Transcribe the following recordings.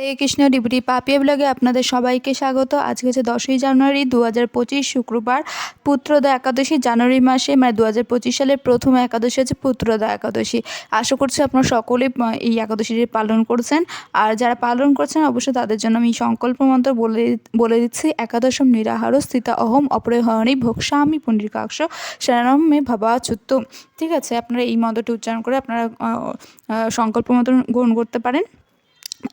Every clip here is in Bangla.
হরে কৃষ্ণ ডিবুটি পাপিয়া ব্লগে আপনাদের সবাইকে স্বাগত। আজকে হচ্ছে দশই জানুয়ারি দু হাজার পঁচিশ শুক্রবার পুত্রদা একাদশী জানুয়ারি মাসে মানে দু হাজার পঁচিশ সালের প্রথম একাদশী হচ্ছে পুত্রদা একাদশী। আশা করছি আপনারা সকলে এই একাদশীটি পালন করছেন। আর যারা পালন করছেন, অবশ্যই তাদের জন্য আমি সংকল্প মন্ত্র বলে বলে দিচ্ছি। একাদশম নিরাহার স্থিতা অহম অপরিহরণী ভোক্সামি পুণ্ডিকাক্ষ শরণম মে ভাবা চুত্ত ঠিক আছে, আপনারা এই মন্ত্রটি উচ্চারণ করে আপনারা সংকল্প মন্ত্র গ্রহণ করতে পারেন।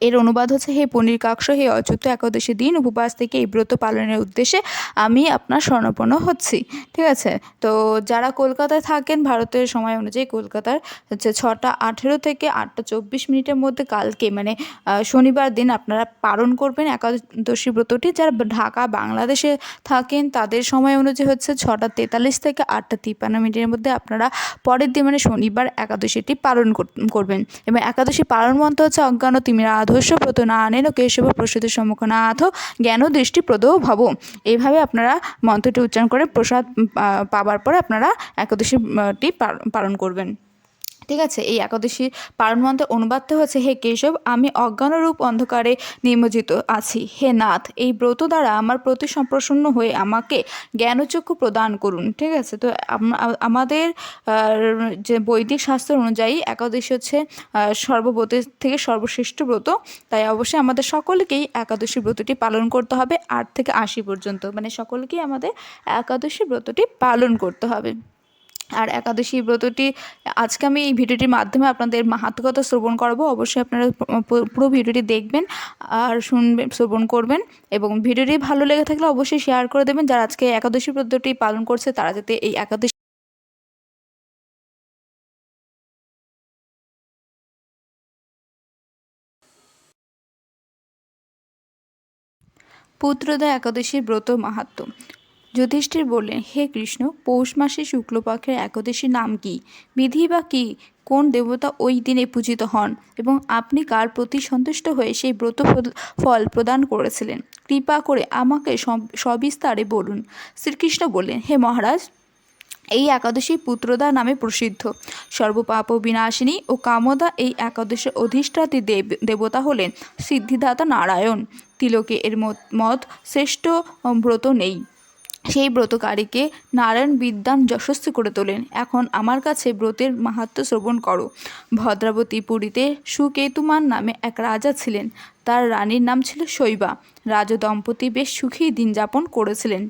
এর অনুবাদ হচ্ছে, হে পনির কাক্ষ হে অচ্যুত একাদশী দিন, উপবাস থেকে এই ব্রত পালনের উদ্দেশ্যে আমি আপনার স্বর্ণপন্ন হচ্ছি। ঠিক আছে? তো যারা কলকাতায় থাকেন, ভারতের সময় অনুযায়ী কলকাতার হচ্ছে ছটা আঠেরো থেকে আটটা চব্বিশ মিনিটের মধ্যে কালকে মানে শনিবার দিন আপনারা পালন করবেন একাদশী ব্রতটি। যারা ঢাকা, বাংলাদেশে থাকেন, তাদের সময় অনুযায়ী হচ্ছে ছটা তেতাল্লিশ থেকে আটটা তিপ্পান্ন মিনিটের মধ্যে আপনারা পরের দিন মানে শনিবার একাদশীটি পালন কর- করবেন। এবং একাদশী পালন মন্ত্র হচ্ছে, অজ্ঞান তিমিরা আধস্য প্রত না আনেন কেশব প্রসূত সম্মুখ না আথ জ্ঞান দৃষ্টি প্রদ ভব। এইভাবে আপনারা মন্ত্রটি উচ্চারণ করে প্রসাদ পাবার পরে আপনারা একাদশীটি পাল- পালন করবেন। ঠিক আছে? এই একাদশী পালন মন্ত্রের অনুবাদটা হচ্ছে, হে কেশব, আমি অজ্ঞানরূপ অন্ধকারে নিমজ্জিত আছি। হে নাথ, এই ব্রত দ্বারা আমার প্রতি সম্প্রসন্ন হয়ে আমাকে জ্ঞানচক্ষু প্রদান করুন। ঠিক আছে? তো আমাদের যে বৈদিক শাস্ত্র অনুযায়ী একাদশী হচ্ছে সর্বব্রতের থেকে সর্বশ্রেষ্ঠ ব্রত। তাই অবশ্যই আমাদের সকলকেই একাদশী ব্রতটি পালন করতে হবে, আট থেকে আশি পর্যন্ত। মানে সকলকেই আমাদের একাদশী ব্রতটি পালন করতে হবে। আর একাদশী ব্রতটি, আজকে আমি এই ভিডিওটির মাধ্যমে আপনাদের মাহাত্মকতা শ্রবণ করাবো। অবশ্যই আপনারা পুরো ভিডিওটি দেখবেন আর শুনবেন, শ্রবণ করবেন এবং ভিডিওটি ভালো লেগে থাকলে অবশ্যই শেয়ার করে দেবেন। যারা আজকে একাদশী ব্রতটি পালন করছে, তারা যাতে এই একাদশী পুত্রদা একাদশীর ব্রত মাহাত্ম্য। যুধিষ্ঠির বললেন, হে কৃষ্ণ, পৌষ মাসে শুক্লপক্ষের একাদশীর নাম কি? বিধি বা কি? কোন দেবতা ওই দিনে পূজিত হন? এবং আপনি কার প্রতি সন্তুষ্ট হয়ে সেই ব্রত ফল- প্রদান করেছিলেন? কৃপা করে আমাকে সব- সবিস্তারে বলুন। শ্রীকৃষ্ণ বললেন, হে মহারাজ, এই একাদশী পুত্রদা নামে প্রসিদ্ধ। সর্বপাপ বিনাশিনী ও কামদা এই একাদশীর অধিষ্ঠাত্রী দেব, দেবতা হলেন সিদ্ধিদাতা নারায়ণ। তিলকে এর মত শ্রেষ্ঠ ব্রত নেই। সেই ব্রতকারীকে নারায়ণ বিদ্যান যশস্বী করে তোলেন। এখন আমার কাছে ব্রতের মাহাত্ম শ্রবণ করো। ভদ্রাবতী পুরীতে সুকেতুমান নামে এক রাজা ছিলেন। তার রানীর নাম ছিল শৈবা। রাজদম্পতি বেশ সুখী দিন যাপন করেছিলেন।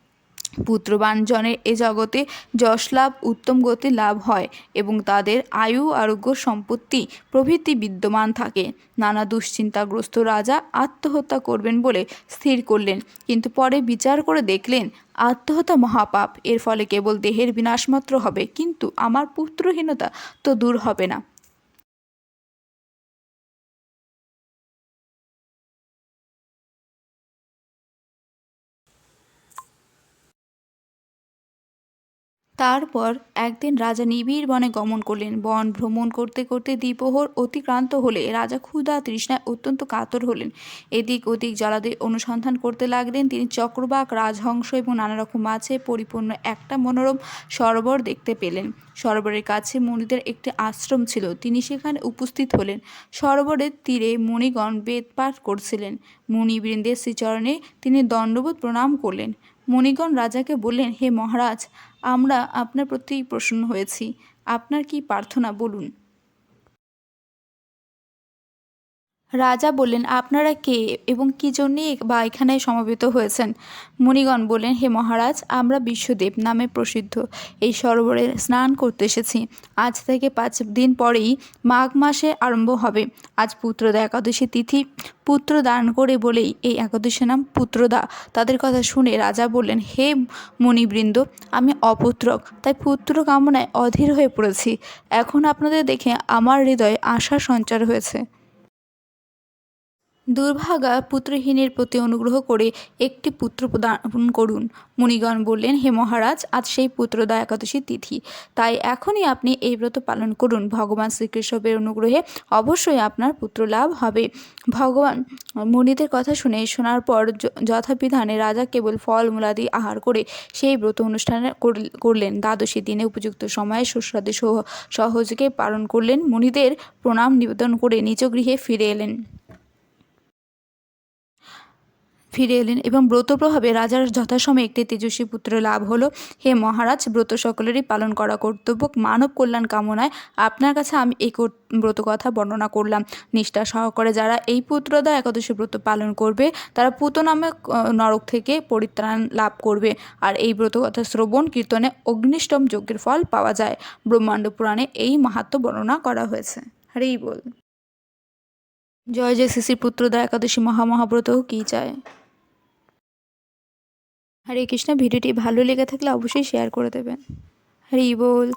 পুত্রবান জনের এ জগতে যশ লাভ, উত্তম গতি লাভ হয় এবং তাদের আয়ু, আরোগ্য, সম্পত্তি প্রভৃতি বিদ্যমান থাকে। নানা দুশ্চিন্তাগ্রস্ত রাজা আত্মহত্যা করবেন বলে স্থির করলেন, কিন্তু পরে বিচার করে দেখলেন, আত্মহত্যা মহাপাপ। এর ফলে কেবল দেহের বিনাশমাত্র হবে, কিন্তু আমার পুত্রহীনতা তো দূর হবে না। তারপর একদিন রাজা নিবিড় বনে গমন করলেন। বন ভ্রমণ করতে করতে দ্বিপ্রহর অতিক্রান্ত হলে রাজা ক্ষুধা তৃষ্ণায় অত্যন্ত কাতর হলেন। এদিক ওদিক জলাদের অনুসন্ধান করতে লাগলেন। তিনি চক্রবাক, রাজহংস এবং নানা রকম মাছে পরিপূর্ণ একটা মনোরম সরোবর দেখতে পেলেন। সরোবরের কাছে মুনিদের একটি আশ্রম ছিল। তিনি সেখানে উপস্থিত হলেন। সরোবরের তীরে মুনিগণ বেদ পাঠ করছিলেন। মুনিবৃন্দের শ্রীচরণে তিনি দণ্ডবোধ প্রণাম করলেন। মণিগণ রাজাকে বললেন হে মহারাজ আমরা আপনার প্রতি প্রসন্ন হয়েছি। আপনার কি প্রার্থনা বলুন। রাজা বললেন, আপনারা কে এবং কি জন্যে বা এখানে সমবেত হয়েছেন? মুনিগণ বললেন, হে মহারাজ, আমরা বিশ্বদেব নামে প্রসিদ্ধ। এই সরোবরে স্নান করতে এসেছি। আজ থেকে পাঁচ দিন পরেই মাঘ মাসে আরম্ভ হবে। আজ পুত্রদা একাদশী তিথি। পুত্র দান করে বলেই এই একাদশীর নাম পুত্রদা। তাদের কথা শুনে রাজা বললেন, হে মুনিবৃন্দ, আমি অপুত্রক। তাই পুত্র কামনায় অধীর হয়ে পড়েছি। এখন আপনাদের দেখে আমার হৃদয়ে আশার সঞ্চার হয়েছে। দুর্ভাগা পুত্রহীনের প্রতি অনুগ্রহ করে একটি পুত্র প্রদান করুন। মুনিগণ বললেন, হে মহারাজ, আজ সেই পুত্রদা একাদশী তিথি। তাই এখনই আপনি এই ব্রত পালন করুন। ভগবান শ্রীকৃষ্ণের অনুগ্রহে অবশ্যই আপনার পুত্র লাভ হবে। ভগবান মুনিদের কথা শুনে শোনার পর যথাবিধানে রাজা কেবল ফলমূলাদি আহার করে সেই ব্রত অনুষ্ঠান করল- করলেন। দ্বাদশী দিনে উপযুক্ত সময়ে সুস্বাদু সহ- সহজকে পালন করলেন। মুনিদের প্রণাম নিবেদন করে নিজ গৃহে ফিরে এলেন। ফিরে এলেন এবং ব্রত প্রভাবে রাজার যথাসময়ে একটি তেজস্বী পুত্র লাভ হলো। হে মহারাজ, ব্রত সকলেরই পালন করা কর্তব্য। মানব কল্যাণ কামনায় আপনার কাছে আমি এই ব্রত কথা বর্ণনা করলাম। নিষ্ঠা সহকারে যারা এই পুত্রদা একাদশী ব্রত পালন করবে, তারা পুত নামে নরক থেকে পরিত্রাণ লাভ করবে। আর এই ব্রত কথা শ্রবণ, কীর্তনে অগ্নিষ্টম যজ্ঞের ফল পাওয়া যায়। ব্রহ্মাণ্ড পুরাণে এই মাহাত্ম বর্ণনা করা হয়েছে। হরেই বল। জয় জয় শ্রী পুত্রদা একাদশী মহামহাব্রত কি চায়? হরে কৃষ্ণ ভিডিওটি ভালো লেগে থাকলে অবশ্যই শেয়ার করে দেবেন। হরি বল।